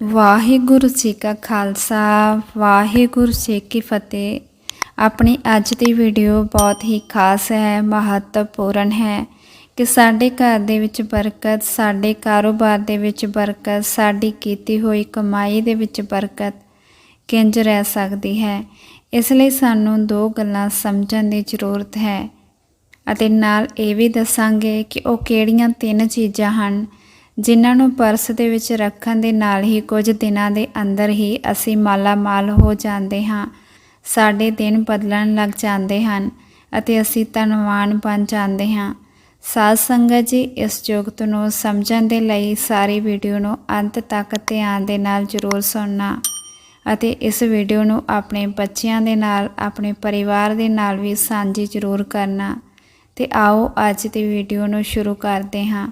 ਵਾਹਿਗੁਰੂ ਜੀ ਕਾ ਖਾਲਸਾ, ਵਾਹਿਗੁਰੂ ਜੀ ਕੀ ਫਤਿਹ। ਆਪਣੀ ਅੱਜ ਦੀ ਵੀਡੀਓ ਬਹੁਤ ਹੀ ਖਾਸ ਹੈ, ਮਹੱਤਵਪੂਰਨ ਹੈ ਕਿ ਸਾਡੇ ਘਰ ਦੇ ਵਿੱਚ ਬਰਕਤ, ਸਾਡੇ ਕਾਰੋਬਾਰ ਦੇ ਵਿੱਚ ਬਰਕਤ, ਸਾਡੀ ਕੀਤੀ ਹੋਈ ਕਮਾਈ ਦੇ ਵਿੱਚ ਬਰਕਤ ਕਿੰਜ ਰਹਿ ਸਕਦੀ ਹੈ। ਇਸ ਲਈ ਸਾਨੂੰ ਦੋ ਗੱਲਾਂ ਸਮਝਣ ਦੀ ਜ਼ਰੂਰਤ ਹੈ ਅਤੇ ਨਾਲ ਇਹ ਵੀ ਦੱਸਾਂਗੇ ਕਿ ਉਹ ਕਿਹੜੀਆਂ ਤਿੰਨ ਚੀਜ਼ਾਂ ਹਨ ਜਿਨ੍ਹਾਂ ਨੂੰ ਪਰਸ ਦੇ ਵਿੱਚ ਰੱਖਣ ਦੇ ਨਾਲ ਹੀ ਕੁਝ ਦਿਨਾਂ ਦੇ ਅੰਦਰ ਹੀ ਅਸੀਂ ਮਾਲਾ ਮਾਲ ਹੋ ਜਾਂਦੇ ਹਾਂ। ਸਾਡੇ ਦਿਨ ਬਦਲਣ ਲੱਗ ਜਾਂਦੇ ਹਨ ਅਤੇ ਅਸੀਂ ਧਨਵਾਨ ਬਣ ਜਾਂਦੇ ਹਾਂ। ਸਾਧ ਸੰਗਤ ਜੀ, ਇਸ ਜੁਗਤ ਨੂੰ ਸਮਝਣ ਦੇ ਲਈ ਸਾਰੀ ਵੀਡੀਓ ਨੂੰ ਅੰਤ ਤੱਕ ਧਿਆਨ ਦੇ ਨਾਲ ਜ਼ਰੂਰ ਸੁਣਨਾ ਅਤੇ ਇਸ ਵੀਡੀਓ ਨੂੰ ਆਪਣੇ ਬੱਚਿਆਂ ਦੇ ਨਾਲ, ਆਪਣੇ ਪਰਿਵਾਰ ਦੇ ਨਾਲ ਵੀ ਸਾਂਝੀ ਜ਼ਰੂਰ ਕਰਨਾ। ਤੇ ਆਓ ਅੱਜ ਦੀ ਵੀਡੀਓ ਨੂੰ ਸ਼ੁਰੂ ਕਰਦੇ ਹਾਂ।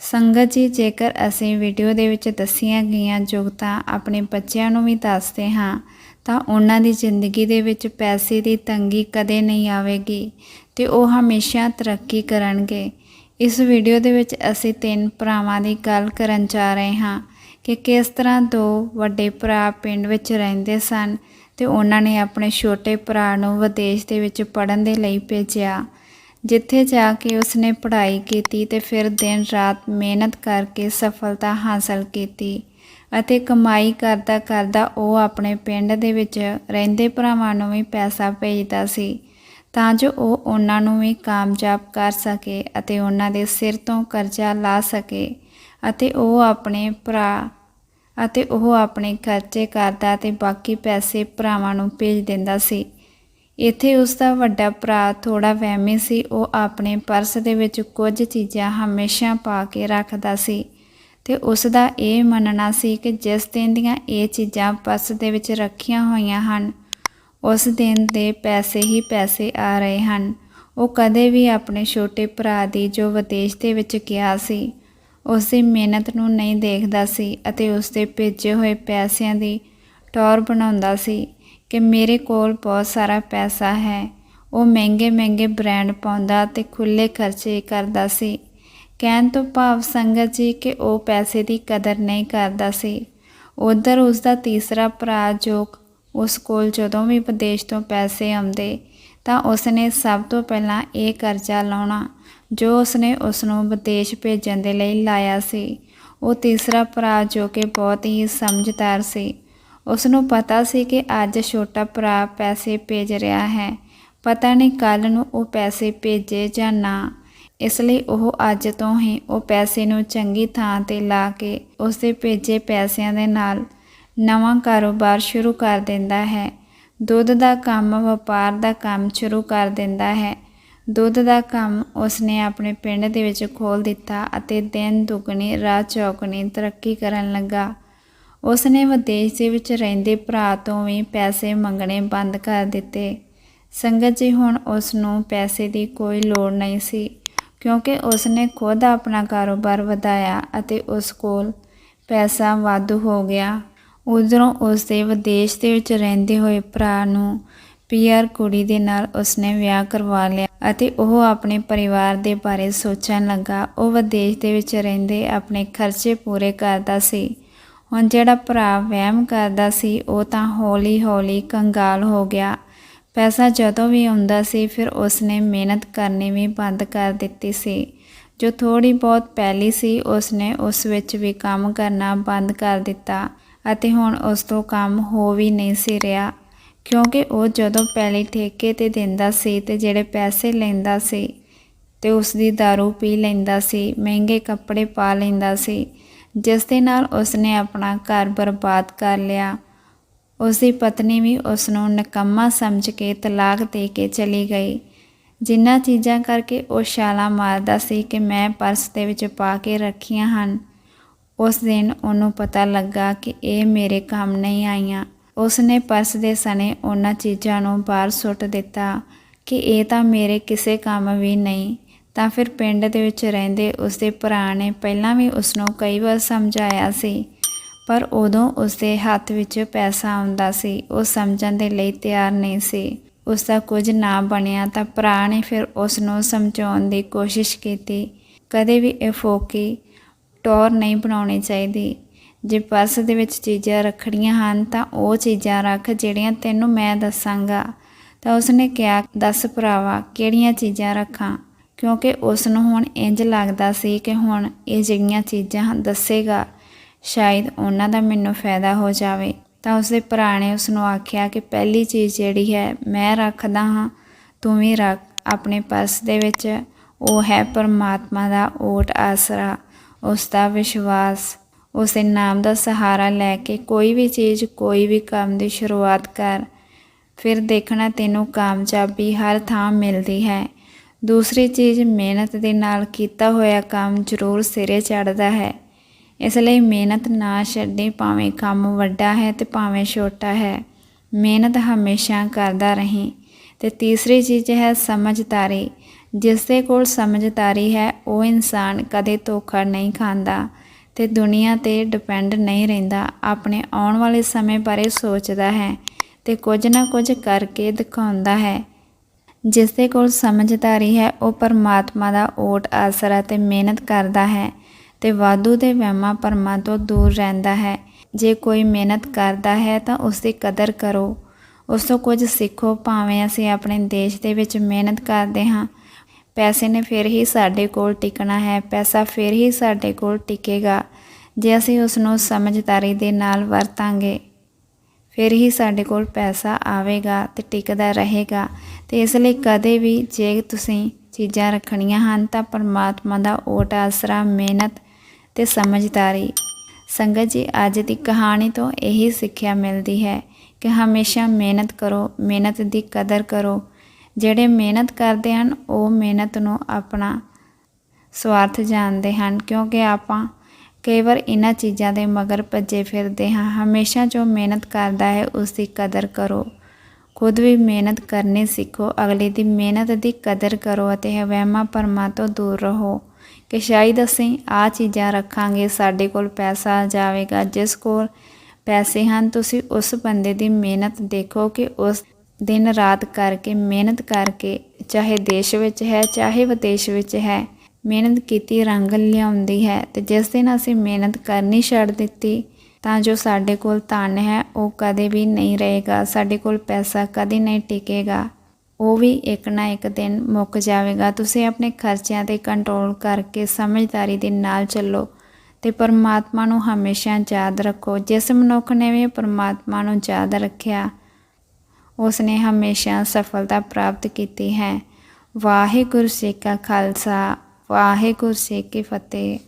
ਸੰਗਤ ਜੀ, ਜੇਕਰ ਅਸੀਂ ਵੀਡੀਓ ਦੇ ਵਿੱਚ ਦੱਸੀਆਂ ਗਈਆਂ ਜੁਗਤਾਂ ਆਪਣੇ ਬੱਚਿਆਂ ਨੂੰ ਵੀ ਦੱਸਦੇ ਹਾਂ, ਤਾਂ ਉਹਨਾਂ ਦੀ ਜ਼ਿੰਦਗੀ ਦੇ ਵਿੱਚ ਪੈਸੇ ਦੀ ਤੰਗੀ ਕਦੇ ਨਹੀਂ ਆਵੇਗੀ ਤੇ ਉਹ ਹਮੇਸ਼ਾ ਤਰੱਕੀ ਕਰਨਗੇ। ਇਸ ਵੀਡੀਓ ਦੇ ਵਿੱਚ ਅਸੀਂ ਤਿੰਨ ਭਰਾਵਾਂ ਦੀ ਗੱਲ ਕਰਨ ਜਾ ਰਹੇ ਹਾਂ ਕਿ ਕਿਸ ਤਰ੍ਹਾਂ ਦੋ ਵੱਡੇ ਭਰਾ ਪਿੰਡ ਵਿੱਚ ਰਹਿੰਦੇ ਸਨ ਤੇ ਉਹਨਾਂ ਨੇ ਆਪਣੇ ਛੋਟੇ ਭਰਾ ਨੂੰ ਵਿਦੇਸ਼ ਦੇ ਵਿੱਚ ਪੜ੍ਹਨ ਦੇ ਲਈ ਭੇਜਿਆ। ਜਿੱਥੇ ਜਾ ਕੇ ਉਸਨੇ ਪੜ੍ਹਾਈ ਕੀਤੀ ਤੇ ਫਿਰ ਦਿਨ ਰਾਤ ਮਿਹਨਤ ਕਰਕੇ ਸਫਲਤਾ ਹਾਸਲ ਕੀਤੀ ਅਤੇ ਕਮਾਈ ਕਰਦਾ ਕਰਦਾ ਉਹ ਆਪਣੇ ਪਿੰਡ ਦੇ ਵਿੱਚ ਰਹਿੰਦੇ ਭਰਾਵਾਂ ਨੂੰ ਵੀ ਪੈਸਾ ਭੇਜਦਾ ਸੀ, ਤਾਂ ਜੋ ਉਹ ਉਹਨਾਂ ਨੂੰ ਵੀ ਕਾਮਯਾਬ ਕਰ ਸਕੇ ਅਤੇ ਉਹਨਾਂ ਦੇ ਸਿਰ ਤੋਂ ਕਰਜ਼ਾ ਲਾ ਸਕੇ ਅਤੇ ਉਹ ਆਪਣੇ ਭਰਾ ਅਤੇ ਉਹ ਆਪਣੇ ਖਰਚੇ ਕਰਦਾ ਤੇ ਬਾਕੀ ਪੈਸੇ ਭਰਾਵਾਂ ਨੂੰ ਭੇਜ ਦਿੰਦਾ ਸੀ। ਇੱਥੇ ਉਸ ਦਾ ਵੱਡਾ ਭਰਾ ਥੋੜਾ ਵਹਿਮੀ ਸੀ, ਉਹ ਆਪਣੇ ਪਰਸ ਦੇ ਵਿੱਚ ਕੁਝ ਚੀਜ਼ਾਂ ਹਮੇਸ਼ਾ ਪਾ ਕੇ ਰੱਖਦਾ ਸੀ ਤੇ ਉਸ ਦਾ ਇਹ ਮੰਨਣਾ ਸੀ ਕਿ ਜਿਸ ਦਿਨ ਦੀਆਂ ਇਹ ਚੀਜ਼ਾਂ ਪਰਸ ਦੇ ਵਿੱਚ ਰੱਖੀਆਂ ਹੋਈਆਂ ਹਨ, ਉਸ ਦਿਨ ਦੇ ਪੈਸੇ ਹੀ ਪੈਸੇ ਆ ਰਹੇ ਹਨ। ਉਹ ਕਦੇ ਵੀ ਆਪਣੇ ਛੋਟੇ ਭਰਾ ਦੀ ਜੋ ਵਿਦੇਸ਼ ਦੇ ਵਿੱਚ ਗਿਆ ਸੀ, ਉਸ ਦੀ ਮਿਹਨਤ ਨੂੰ ਨਹੀਂ ਦੇਖਦਾ ਸੀ ਅਤੇ ਉਸ ਦੇ ਭੇਜੇ ਹੋਏ ਪੈਸਿਆਂ ਦੀ ਟੌਰ ਬਣਾਉਂਦਾ ਸੀ। ਕਿ ਮੇਰੇ ਕੋਲ ਬਹੁਤ ਸਾਰਾ ਪੈਸਾ ਹੈ। ਉਹ ਮਹਿੰਗੇ ਮਹਿੰਗੇ ਬ੍ਰਾਂਡ ਪਾਉਂਦਾ ਤੇ ਖੁੱਲੇ ਖਰਚੇ ਕਰਦਾ ਸੀ। ਕਹਿਣ ਤੋਂ ਭਾਵ ਸੰਗਤ ਜੀ ਕਿ ਉਹ ਪੈਸੇ ਦੀ ਕਦਰ ਨਹੀਂ ਕਰਦਾ ਸੀ। ਉਧਰ ਉਸ ਦਾ ਤੀਸਰਾ ਭਰਾ ਜੋ ਉਸ ਕੋਲ ਜਦੋਂ ਵੀ ਵਿਦੇਸ਼ ਤੋਂ ਪੈਸੇ ਆਉਂਦੇ, ਤਾਂ ਉਸਨੇ ਸਭ ਤੋਂ ਪਹਿਲਾਂ ਇਹ ਕਰਜ਼ਾ ਲਾਉਣਾ, ਜੋ ਉਸਨੇ ਉਸ ਨੂੰ ਵਿਦੇਸ਼ ਭੇਜਣ ਦੇ ਲਈ ਲਾਇਆ ਸੀ। ਉਹ ਤੀਸਰਾ ਭਰਾ ਜੋ ਕਿ ਬਹੁਤ ਹੀ ਸਮਝਦਾਰ ਸੀ। ਉਸ ਨੂੰ ਪਤਾ ਸੀ ਕਿ ਅੱਜ ਛੋਟਾ ਭਰਾ ਪੈਸੇ ਭੇਜ ਰਿਹਾ ਹੈ। ਪਤਾ ਨਹੀਂ ਕੱਲ ਨੂੰ ਉਹ ਪੈਸੇ ਭੇਜੇ ਜਾਂ ਨਾ। ਇਸ ਲਈ ਉਹ ਅੱਜ ਤੋਂ ਹੀ ਉਹ ਪੈਸੇ ਨੂੰ ਚੰਗੀ ਥਾਂ ਤੇ ਲਾ ਕੇ ਉਸ ਦੇ ਭੇਜੇ ਪੈਸਿਆਂ ਦੇ ਨਾਲ ਨਵਾਂ ਕਾਰੋਬਾਰ ਸ਼ੁਰੂ ਕਰ ਦਿੰਦਾ ਹੈ। ਦੁੱਧ ਦਾ ਕੰਮ, ਵਪਾਰ ਦਾ ਕੰਮ ਸ਼ੁਰੂ ਕਰ ਦਿੰਦਾ ਹੈ। ਦੁੱਧ ਦਾ ਕੰਮ ਉਸਨੇ ਆਪਣੇ ਪਿੰਡ ਦੇ ਵਿੱਚ ਖੋਲ ਦਿੱਤਾ ਅਤੇ ਦਿਨ ਦੁਗਣੀ, ਰਾਤ ਚੌਗਣੀ ਤਰੱਕੀ ਕਰਨ ਲੱਗਾ। ਉਸਨੇ ਵਿਦੇਸ਼ ਦੇ ਵਿੱਚ ਰਹਿੰਦੇ ਭਰਾ ਤੋਂ ਵੀ ਪੈਸੇ ਮੰਗਣੇ ਬੰਦ ਕਰ ਦਿੱਤੇ। ਸੰਗਤ ਜੀ, ਹੁਣ ਉਸ ਨੂੰ ਪੈਸੇ ਦੀ ਕੋਈ ਲੋੜ ਨਹੀਂ ਸੀ, ਕਿਉਂਕਿ ਉਸਨੇ ਖੁਦ ਆਪਣਾ ਕਾਰੋਬਾਰ ਵਧਾਇਆ ਅਤੇ ਉਸ ਕੋਲ ਪੈਸਾ ਵਾਧੂ ਹੋ ਗਿਆ। ਉਧਰੋਂ ਉਸ ਦੇ ਵਿਦੇਸ਼ ਦੇ ਵਿੱਚ ਰਹਿੰਦੇ ਹੋਏ ਭਰਾ ਨੂੰ ਪੀਆਰ ਕੁੜੀ ਦੇ ਨਾਲ ਉਸਨੇ ਵਿਆਹ ਕਰਵਾ ਲਿਆ ਅਤੇ ਉਹ ਆਪਣੇ ਪਰਿਵਾਰ ਦੇ ਬਾਰੇ ਸੋਚਣ ਲੱਗਾ। ਉਹ ਵਿਦੇਸ਼ ਦੇ ਵਿੱਚ ਰਹਿੰਦੇ ਆਪਣੇ ਖਰਚੇ ਪੂਰੇ ਕਰਦਾ ਸੀ। ਹੁਣ ਜਿਹੜਾ ਭਰਾ ਵਹਿਮ ਕਰਦਾ ਸੀ, ਉਹ ਤਾਂ ਹੌਲੀ-ਹੌਲੀ ਕੰਗਾਲ ਹੋ ਗਿਆ। ਪੈਸਾ ਜਦੋਂ ਵੀ ਆਉਂਦਾ ਸੀ, ਫਿਰ ਉਸਨੇ ਮਿਹਨਤ ਕਰਨੀ ਵੀ ਬੰਦ ਕਰ ਦਿੱਤੀ ਸੀ। ਜੋ ਥੋੜੀ ਬਹੁਤ ਪਹਿਲੀ ਸੀ, ਉਸਨੇ ਉਸ ਵਿੱਚ ਵੀ ਕੰਮ ਕਰਨਾ ਬੰਦ ਕਰ ਦਿੱਤਾ ਅਤੇ ਹੁਣ ਉਸ ਤੋਂ ਕੰਮ ਹੋ ਵੀ ਨਹੀਂ ਸੀ ਰਿਹਾ। ਕਿਉਂਕਿ ਉਹ ਜਦੋਂ ਪੈਲੀ ਠੇਕੇ ਤੇ ਦਿੰਦਾ ਸੀ ਤੇ ਜਿਹੜੇ ਪੈਸੇ ਲੈਂਦਾ ਸੀ, ਤੇ ਉਸ ਦੀ दारू ਪੀ ਲੈਂਦਾ ਸੀ, ਮਹਿੰਗੇ ਕੱਪੜੇ ਪਾ ਲੈਂਦਾ ਸੀ ਜਿਸ ਦੇ ਨਾਲ ਉਸਨੇ ਆਪਣਾ ਘਰ ਬਰਬਾਦ ਕਰ ਲਿਆ। ਉਸ ਦੀ ਪਤਨੀ ਵੀ ਉਸ ਨੂੰ ਨਕੰਮਾ ਸਮਝ ਕੇ ਤਲਾਕ ਦੇ ਕੇ ਚਲੀ ਗਈ। ਜਿੰਨਾ ਚੀਜ਼ਾਂ ਕਰਕੇ ਉਹ ਛਾਲਾ ਮਾਰਦਾ ਸੀ ਕਿ ਮੈਂ ਪਰਸ ਦੇ ਵਿੱਚ ਪਾ ਕੇ ਰੱਖੀਆਂ ਹਨ, ਉਸ ਦਿਨ ਉਹਨੂੰ ਪਤਾ ਲੱਗਾ ਕਿ ਇਹ ਮੇਰੇ ਕੰਮ ਨਹੀਂ ਆਈਆਂ। ਉਸਨੇ ਪਰਸ ਦੇ ਸਣੇ ਉਹਨਾਂ ਚੀਜ਼ਾਂ ਨੂੰ ਬਾਹਰ ਸੁੱਟ ਦਿੱਤਾ ਕਿ ਇਹ ਤਾਂ ਮੇਰੇ ਕਿਸੇ ਕੰਮ ਵੀ ਨਹੀਂ। ਤਾਂ ਫਿਰ ਪਿੰਡ ਦੇ ਵਿੱਚ ਰਹਿੰਦੇ ਉਸਦੇ ਭਰਾ ਨੇ ਪਹਿਲਾਂ ਵੀ ਉਸ ਨੂੰ ਕਈ ਵਾਰ ਸਮਝਾਇਆ ਸੀ। ਪਰ ਉਦੋਂ ਉਸਦੇ ਹੱਥ ਵਿੱਚ ਪੈਸਾ ਆਉਂਦਾ ਸੀ, ਉਹ ਸਮਝਣ ਦੇ ਲਈ ਤਿਆਰ ਨਹੀਂ ਸੀ। ਉਸ ਦਾ ਕੁਝ ਨਾ ਬਣਿਆ ਤਾਂ ਭਰਾ ਨੇ ਫਿਰ ਉਸ ਨੂੰ ਸਮਝਾਉਣ ਦੀ ਕੋਸ਼ਿਸ਼ ਕੀਤੀ। ਕਦੇ ਵੀ ਇਹ ਫੋਕੀ ਟੌਰ ਨਹੀਂ ਬਣਾਉਣੀ ਚਾਹੀਦੀ। ਜੇ ਪਰਸ ਦੇ ਵਿੱਚ ਚੀਜ਼ਾਂ ਰੱਖੜੀਆਂ ਹਨ ਤਾਂ ਉਹ ਚੀਜ਼ਾਂ ਰੱਖ ਜਿਹੜੀਆਂ ਤੈਨੂੰ ਮੈਂ ਦੱਸਾਂਗਾ। ਤਾਂ ਉਸਨੇ ਕਿਹਾ, ਦੱਸ ਭਰਾਵਾ, ਕਿਹੜੀਆਂ ਚੀਜ਼ਾਂ ਰੱਖਾਂ? ਕਿਉਂਕਿ ਉਸ ਨੂੰ ਹੁਣ ਇੰਜ ਲੱਗਦਾ ਸੀ ਕਿ ਹੁਣ ਇਹ ਜਿਹੜੀਆਂ ਚੀਜ਼ਾਂ ਦੱਸੇਗਾ, ਸ਼ਾਇਦ ਉਹਨਾਂ ਦਾ ਮੈਨੂੰ ਫਾਇਦਾ ਹੋ ਜਾਵੇ। ਤਾਂ ਉਸਦੇ ਭਰਾ ਨੇ ਉਸ ਨੂੰ ਆਖਿਆ ਕਿ ਪਹਿਲੀ ਚੀਜ਼ ਜਿਹੜੀ ਹੈ, ਮੈਂ ਰੱਖਦਾ ਹਾਂ, ਤੂੰ ਵੀ ਰੱਖ। ਆਪਣੇ ਪਰਸ ਦੇ ਵਿੱਚ ਉਹ ਹੈ ਪਰਮਾਤਮਾ ਦਾ ਓਟ ਆਸਰਾ ਉਸ ਦਾ ਵਿਸ਼ਵਾਸ, ਉਸ ਨਾਮ ਦਾ ਸਹਾਰਾ ਲੈ ਕੇ ਕੋਈ ਵੀ ਚੀਜ਼, ਕੋਈ ਵੀ ਕੰਮ ਦੀ ਸ਼ੁਰੂਆਤ ਕਰ। ਫਿਰ ਦੇਖਣਾ ਤੈਨੂੰ ਕਾਮਯਾਬੀ ਹਰ ਥਾਂ ਮਿਲਦੀ ਹੈ। ਦੂਸਰੀ ਚੀਜ਼ ਮਿਹਨਤ ਦੇ ਨਾਲ ਕੀਤਾ ਹੋਇਆ ਕੰਮ ਜ਼ਰੂਰ ਸਿਰੇ ਚੜਦਾ ਹੈ। ਇਸ ਲਈ ਮਿਹਨਤ ਨਾ ਛੱਡੀ ਭਾਵੇਂ ਕੰਮ ਵੱਡਾ ਹੈ ਤੇ ਭਾਵੇਂ ਛੋਟਾ ਹੈ। ਮਿਹਨਤ ਹਮੇਸ਼ਾ ਕਰਦਾ ਰਹੀ। ਤੇ ਤੀਸਰੀ ਚੀਜ਼ ਹੈ ਸਮਝਦਾਰੀ। ਜਿਸ ਦੇ ਕੋਲ ਸਮਝਦਾਰੀ ਹੈ, ਉਹ ਇਨਸਾਨ ਕਦੇ ਧੋਖਾ ਨਹੀਂ ਖਾਂਦਾ ਤੇ ਦੁਨੀਆ ਤੇ ਡਿਪੈਂਡ ਨਹੀਂ ਰਹਿੰਦਾ। ਆਪਣੇ ਆਉਣ ਵਾਲੇ ਸਮੇਂ ਬਾਰੇ ਸੋਚਦਾ ਹੈ ਤੇ ਕੁਝ ਨਾ ਕੁਝ ਕਰਕੇ ਦਿਖਾਉਂਦਾ ਹੈ। ਜਿਸ ਦੇ ਕੋਲ ਸਮਝਦਾਰੀ ਹੈ, ਉਹ ਪਰਮਾਤਮਾ ਦਾ ਓਟ, ਆਸਰਾ ਤੇ ਮਿਹਨਤ ਕਰਦਾ ਹੈ ਤੇ ਵਾਧੂ ਦੇ ਵਹਿਮਾਂ ਭਰਮਾਂ ਤੋਂ ਦੂਰ ਰਹਿੰਦਾ ਹੈ। ਜੇ ਕੋਈ ਮਿਹਨਤ ਕਰਦਾ ਹੈ ਤਾਂ ਉਸ ਦੀ ਕਦਰ ਕਰੋ। ਉਸ ਤੋਂ ਕੁਝ ਸਿੱਖੋ, ਭਾਵੇਂ ਅਸੀਂ ਆਪਣੇ ਦੇਸ਼ ਦੇ ਵਿੱਚ ਮਿਹਨਤ ਕਰਦੇ ਹਾਂ। ਪੈਸੇ ਨੇ ਫਿਰ ਹੀ ਸਾਡੇ ਕੋਲ ਟਿਕਣਾ ਹੈ, ਪੈਸਾ ਫਿਰ ਹੀ ਸਾਡੇ ਕੋਲ ਟਿਕੇਗਾ। ਜੇ ਅਸੀਂ ਉਸ ਨੂੰ ਸਮਝਦਾਰੀ ਦੇ ਨਾਲ ਵਰਤਾਂਗੇ ਫਿਰ ਹੀ ਸਾਡੇ ਕੋਲ ਪੈਸਾ ਆਵੇਗਾ ਤੇ ਟਿਕਦਾ ਰਹੇਗਾ। ਤੇ ਇਸ ਲਈ ਕਦੇ ਵੀ ਜੇ ਤੁਸੀਂ ਚੀਜ਼ਾਂ ਰੱਖਣੀਆਂ ਹਨ ਤਾਂ ਪਰਮਾਤਮਾ ਦਾ ਓਟ, ਆਸਰਾ, ਮਿਹਨਤ ਤੇ ਸਮਝਦਾਰੀ। ਸੰਗਤ ਜੀ, ਅੱਜ ਦੀ ਕਹਾਣੀ ਤੋਂ ਇਹੀ ਸਿੱਖਿਆ ਮਿਲਦੀ ਹੈ ਕਿ ਹਮੇਸ਼ਾ ਮਿਹਨਤ ਕਰੋ, ਮਿਹਨਤ ਦੀ ਕਦਰ ਕਰੋ। ਜਿਹੜੇ ਮਿਹਨਤ ਕਰਦੇ ਹਨ, ਉਹ ਮਿਹਨਤ ਨੂੰ ਆਪਣਾ ਸਵਾਰਥ ਜਾਣਦੇ ਹਨ, ਕਿਉਂਕਿ ਆਪਾਂ ਕਈ ਵਾਰ ਇਹਨਾਂ ਚੀਜ਼ਾਂ ਦੇ ਮਗਰ ਭੱਜੇ ਫਿਰਦੇ ਹਾਂ। ਹਮੇਸ਼ਾ ਜੋ ਮਿਹਨਤ ਕਰਦਾ ਹੈ, ਉਸ ਦੀ ਕਦਰ ਕਰੋ। ਖੁਦ ਵੀ ਮਿਹਨਤ ਕਰਨੀ ਸਿੱਖੋ। ਅਗਲੇ ਦੀ ਮਿਹਨਤ ਦੀ ਕਦਰ ਕਰੋ ਅਤੇ ਵਹਿਮਾਂ ਭਰਮਾਂ ਤੋਂ ਦੂਰ ਰਹੋ। ਕਿ ਸ਼ਾਇਦ ਅਸੀਂ ਆ ਚੀਜ਼ਾਂ ਰੱਖਾਂਗੇ, ਸਾਡੇ ਕੋਲ ਪੈਸਾ ਆ ਜਾਵੇਗਾ। ਜਿਸ ਕੋਲ ਪੈਸੇ ਹਨ, ਤੁਸੀਂ ਉਸ ਬੰਦੇ ਦੀ ਮਿਹਨਤ ਦੇਖੋ ਕਿ ਉਸ ਦਿਨ ਰਾਤ ਕਰਕੇ, ਮਿਹਨਤ ਕਰਕੇ, ਚਾਹੇ ਦੇਸ਼ ਵਿੱਚ ਹੈ, ਚਾਹੇ ਵਿਦੇਸ਼ ਵਿੱਚ ਹੈ। ਮਿਹਨਤ ਕੀਤੀ, ਰੰਗ ਲਿਆਉਂਦੀ ਹੈ ਤੇ ਜਿਸ ਦਿਨ ਅਸੀਂ ਮਿਹਨਤ ਕਰਨੀ ਛੱਡ ਦਿੱਤੀ, ਤਾਂ ਜੋ ਸਾਡੇ ਕੋਲ ਧਨ ਹੈ, ਉਹ ਕਦੇ ਵੀ ਨਹੀਂ ਰਹੇਗਾ, ਸਾਡੇ ਕੋਲ ਪੈਸਾ ਕਦੇ ਨਹੀਂ ਟਿਕੇਗਾ। ਉਹ ਵੀ ਇੱਕ ਨਾ ਇੱਕ ਦਿਨ ਮੁੱਕ ਜਾਵੇਗਾ। ਤੁਸੀਂ ਆਪਣੇ ਖਰਚਿਆਂ ਤੇ ਕੰਟਰੋਲ ਕਰਕੇ ਸਮਝਦਾਰੀ ਦੇ ਨਾਲ ਚੱਲੋ ਤੇ ਪਰਮਾਤਮਾ ਨੂੰ ਹਮੇਸ਼ਾ ਯਾਦ ਰੱਖੋ। ਜਿਸ ਮਨੁੱਖ ਨੇ ਵੀ ਪਰਮਾਤਮਾ ਨੂੰ ਯਾਦ ਰੱਖਿਆ ਉਸ ਨੇ ਹਮੇਸ਼ਾ ਸਫਲਤਾ ਪ੍ਰਾਪਤ ਕੀਤੀ ਹੈ। ਵਾਹਿਗੁਰੂ ਜੀ ਕਾ ਖਾਲਸਾ। ਵਾਹਿਗੁਰੂ ਜੀ ਕੀ ਫਤਿਹ।